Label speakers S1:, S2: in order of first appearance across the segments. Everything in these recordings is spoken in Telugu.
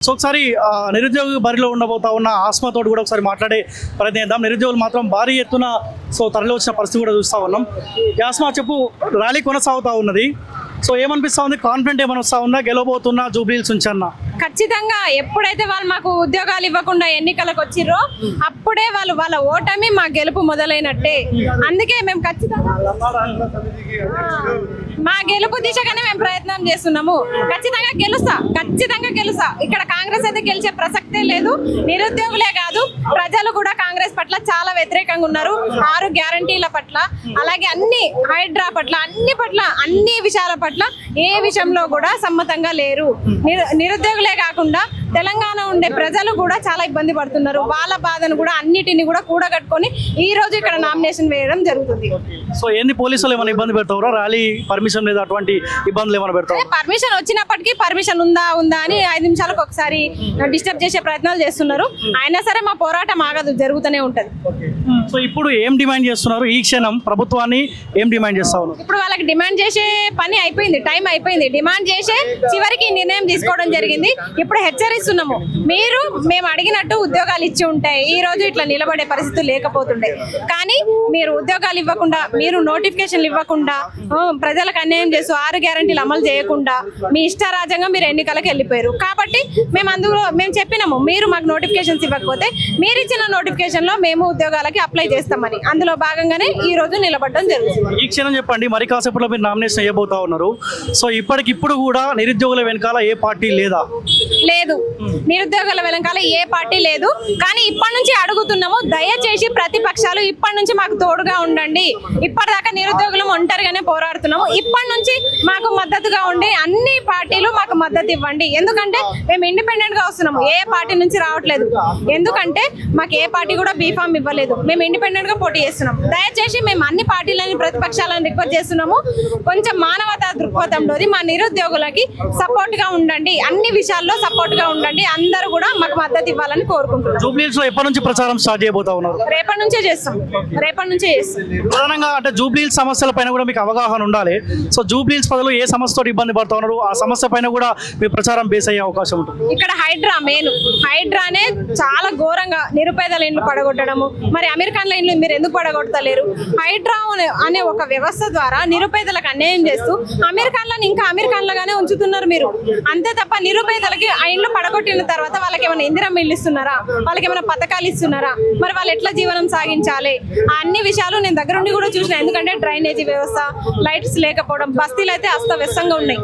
S1: సో ఒకసారి ఆ, నిరుద్యోగ బరిలో ఉండబోతా ఉన్న ఆస్మాతో కూడా ఒకసారి మాట్లాడే ప్రయత్నం చేద్దాం. నిరుద్యోగులు మాత్రం భారీ ఎత్తున సో తరలి వచ్చిన పరిస్థితి కూడా చూస్తూ ఉన్నాం. ఆస్మా చెప్పు ర్యాలీ కొనసాగుతూ ఉన్నది. సో ఏమనిపిస్తా ఉంది? కాన్ఫిడెంట్ ఏమైనా వస్తా ఉందా? గెలవబోతున్నా జూబ్లీల్స్ ఉంచన్నా
S2: ఖచ్చితంగా ఎప్పుడైతే వాళ్ళు మాకు ఉద్యోగాలు ఇవ్వకుండా ఎన్నికలకు వచ్చిర్రో అప్పుడే వాళ్ళు వాళ్ళ ఓటమి మా గెలుపు మొదలైనట్టే. అందుకే మేము ఖచ్చితంగా మా గెలుపు దిశగానే మేము ప్రయత్నం చేస్తున్నాము. ఖచ్చితంగా గెలుస్తా ఖచ్చితంగా గెలుస్తా. ఇక్కడ కాంగ్రెస్ అయితే గెలిచే ప్రసక్తే లేదు నిరుద్యోగులే కాదు ప్రజలు కూడా కాంగ్రెస్ పట్ల చాలా వ్యతిరేకంగా ఉన్నారు. ఆరు గ్యారంటీల పట్ల అలాగే అన్ని హైడ్రా పట్ల అన్ని పట్ల అన్ని విషయాల పట్ల ఏ విషయంలో కూడా సమ్మతంగా లేరు. నిరు- నిరుద్యోగులే కాకుండా తెలంగాణ ఉండే ప్రజలు కూడా చాలా ఇబ్బంది పడుతున్నారు. వాళ్ళ బాధను కూడా అన్నిటిని కూడా కూడగట్టుకొని ఈ రోజు ఇక్కడ నామినేషన్ వేయడం జరుగుతుంది.
S1: సో ఏంది పోలీసులు ఏమైనా ఇబ్బంది పెడతారా? ర్యాలీ పర్మిషన్ లేదా అటువంటి ఇబ్బందులు ఏమైనా పెడతారా?
S2: పర్మిషన్ వచ్చినప్పటికీ పర్మిషన్ ఉందా ఉందా అని ఐదు నిమిషాలకు ఒకసారి డిస్టర్బ్ చేసే ప్రయత్నాలు చేస్తున్నారు. అయినా సరే మా పోరాటం ఆగదు జరుగుతూనే ఉంటది.
S1: సో ఇప్పుడు ఏం డిమాండ్ చేస్తున్నారు? ఈ క్షణం ప్రభుత్వాన్ని ఏం డిమాండ్ చేస్తా ఉన్నారు?
S2: ఇప్పుడు వాళ్ళకి డిమాండ్ చేసే పని అయిపోయింది టైం అయిపోయింది. డిమాండ్ చేసే చివరికి నిర్ణయం తీసుకోవడం జరిగింది. ఇప్పుడు హెచ్చరిస్తున్నాము మీరు మేము అడిగినట్టు ఉద్యోగాలు ఇచ్చి ఉంటాయి ఈ రోజు ఇట్లా నిలబడే పరిస్థితులు లేకపోతుండే. కానీ మీరు ఉద్యోగాలు ఇవ్వకుండా మీరు నోటిఫికేషన్లు ఇవ్వకుండా ప్రజలకు అన్యాయం చేస్తూ ఆరు గ్యారంటీలు అమలు చేయకుండా మీ ఇష్టారాజ్యంగా మీరు ఎన్నికలకు వెళ్ళిపోయారు. కాబట్టి మేము అందులో మేము చెప్పినాము మీరు మాకు నోటిఫికేషన్స్ ఇవ్వకపోతే మీరు ఇచ్చిన నోటిఫికేషన్లో మేము ఉద్యోగాలకి అప్లై చేస్తామని. అందులో భాగంగానే ఈ రోజు నిలబడడం జరుగుతుంది.
S1: ఈ క్షణం చెప్పండి మరి కాసేపులో మీరు నామినేషన్ చేయబోతా ఉన్నారు. సో ఇప్పటికిప్పుడు కూడా నిరుద్యోగుల వెనకాల ఏ పార్టీ లేదా?
S2: లేదు. నిరుద్యోగుల వెనకాల ఏ పార్టీ లేదు. కానీ ఇప్పటి నుంచి అడుగుతున్నాము దయచేసి ప్రతిపక్షాలు ఇప్పటి నుంచి మాకు తోడుగా ఉండండి. ఇప్పటిదాకా నిరుద్యోగులు ఒంటరిగానే పోరాడుతున్నాము. ఇప్పటి నుంచి మాకు మద్దతుగా ఉండి అన్ని పార్టీలు మాకు మద్దతు ఇవ్వండి. ఎందుకంటే మేము ఇండిపెండెంట్గా వస్తున్నాము. ఏ పార్టీ నుంచి రావట్లేదు. ఎందుకంటే మాకు ఏ పార్టీ కూడా బీఫామ్ ఇవ్వలేదు. మేము ఇండిపెండెంట్గా పోటీ చేస్తున్నాం. దయచేసి మేము అన్ని పార్టీలని ప్రతిపక్షాలను రిక్వెస్ట్ చేస్తున్నాము. కొంచెం మానవతా దృక్పథంలోది మా నిరుద్యోగులకి సపోర్ట్గా ఉండండి. అన్ని విషయాల్లో సపోర్ట్గా ఉండండి. అందరూ కూడా మాకు మద్దతు ఇవ్వాలని కోరుకుంటున్నాం.
S1: జూబ్లీస్లో ఎప్పటి నుంచి ప్రచారం స్టార్ట్ చేయబోతా ఉన్నారు?
S2: రేపటి నుంచే చేస్తాం. రేపటి నుంచే చేస్తాం.
S1: ప్రధానంగా అంటే జూబ్లీస్ సమస్యల పైన కూడా మీకు అవగాహన ఉండాలి. సో జూబ్లీస్ ప్రజలు ఏ సమస్యతో ఇబ్బంది పడుతూ ఉన్నారు? ఆ సమస్య పైన కూడా మీ ప్రచారం బేస్ అయ్యే అవకాశం ఉంటుంది.
S2: ఇక్కడ హైడ్రా మెయిన్. హైడ్రానే చాలా ఘోరంగా నిరుపేదల ఇండ్లు పడగొట్టడము. మరి అమెరికన్ల ఇండ్లు మీరు ఎందుకు పడగొట్టలేరు? హైడ్రా అనే- అనే ఒక వ్యవస్థ ద్వారా నిరుపేదలకు అన్యాయం చేస్తూ అమెరికన్లను ఇంకా అమెరికన్లుగానే ఉంచుతున్నారు మీరు. అంతే తప్ప నిరుపేదలకి ఆ ఇండ్లు పడగొట్టిన తర్వాత వాళ్ళకి ఏమైనా ఇందిరం ఇల్లు ఇస్తున్నారా? వాళ్ళకి ఏమైనా పథకాలు ఇస్తున్నారా? మరి వాళ్ళు ఎట్లా జీవనం సాగించాలి? ఆ అన్ని విషయాలు నేను దగ్గరుండి కూడా చూసిన. ఎందుకంటే డ్రైనేజీ వ్యవస్థ లైట్స్ లేకపోవడం బస్తీలు అయితే అస్తవ్యస్తంగా ఉన్నాయి.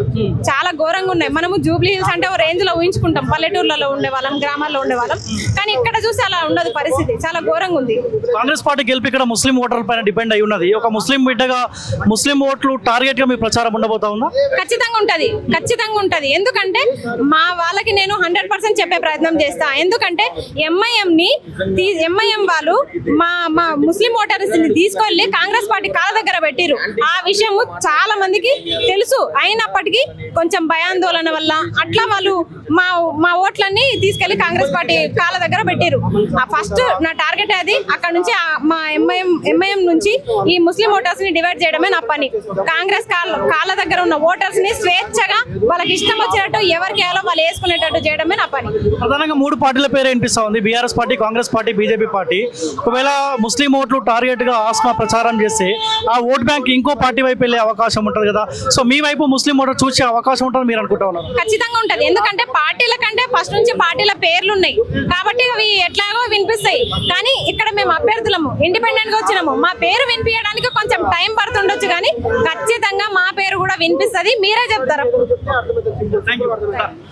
S2: చాలా ఘోరంగా ఉన్నాయి. మనము జూబ్లీ హిల్స్ అంటే ఓ రేంజ్లో ఊహించుకుంటాం. పల్లెటూర్లలో ఉండే వాళ్ళం గ్రామాల్లో ఉండే వాళ్ళం. కానీ ఇక్కడ చూసి అలా ఉండదు పరిస్థితి. చాలా ఘోరంగా ఉంది.
S1: కాంగ్రెస్ పార్టీ గెలిపి ఇక్కడ ముస్లిం ఓటర్ల పైన డిపెండ్ అయి ఉన్నది. ఒక ముస్లిం బిడ్డగా ముస్లిం ఓట్లు టార్గెట్గా మీ ప్రచారం ఉండబోతా ఉందా?
S2: ఖచ్చితంగా ఉంటది. ఖచ్చితంగా ఉంటది. ఎందుకంటే మా వాళ్ళకి నేను హండ్రెడ్ పర్సెంట్ చెప్పే ప్రయత్నం చేస్తా. ఎందుకంటే ఎంఐఎం ని ఎంఐఎం వాళ్ళు మా మా ముస్లిం ఓటర్స్ని తీసుకెళ్ళి కాంగ్రెస్ పార్టీ కాళ్ళ దగ్గర పెట్టిరు ఆ విషయము చాలా మందికి తెలుసు. అయినప్పటికీ కొంచెం భయాందోళన వల్ల అట్లా వాళ్ళు మా మా ఓట్లన్నీ తీసుకెళ్ళి కాంగ్రెస్ పార్టీ కాళ్ళ దగ్గర పెట్టిరు ఆ ఫస్ట్ నా టార్గెట్ అది. అక్కడ నుంచి మా ఎంఐఎం ఎంఐఎం నుంచి ఈ ముస్లిం ఓటర్స్ని డివైడ్ చేయడమే నా పని. కాంగ్రెస్ కాళ్ళ కాళ్ళ దగ్గర ఉన్న ఓటర్స్ని స్వేచ్ఛగా వాళ్ళకి ఇష్టం వచ్చినట్టు ఎవరికి వాళ్ళు వేసుకునే వేసుకునేటట్టు చేయడమే నా పని.
S1: ప్రధానంగా మూడు పార్టీల పేరు వినిపిస్తా ఉంది BRS party Congress party BJP party. ఒకవేళ ముస్లిం ఓట్లు టార్గెట్గా ఆస్మా ప్రచారం చేస్తే ఆ ఓట్ బ్యాంక్ ఇంకో పార్టీ వైపు వెళ్ళే అవకాశం ఉంటుంది కదా. సో మీ వైపు ముస్లిం ఓటర్ చూసే అవకాశం ఉంటుంది మీరు అనుకుంటా ఉన్నారు?
S2: ఖచ్చితంగా ఉంటది. ఎందుకంటే పార్టీల కంటే ఫస్ట్ నుంచి పార్టీల పేర్లు ఉన్నాయి. కాబట్టి అవి ఎట్లాగో వినిపిస్తాయి. కానీ ఇక్కడ మేము అభ్యర్థులము. ఇండిపెండెంట్గా వచ్చినాము. మా పేరు వినిపించడానికి కొంచెం టైం పడుతుండొచ్చు కానీ ఖచ్చితంగా మా పేరు కూడా వినిపిస్తది. మీరే చెప్తారు?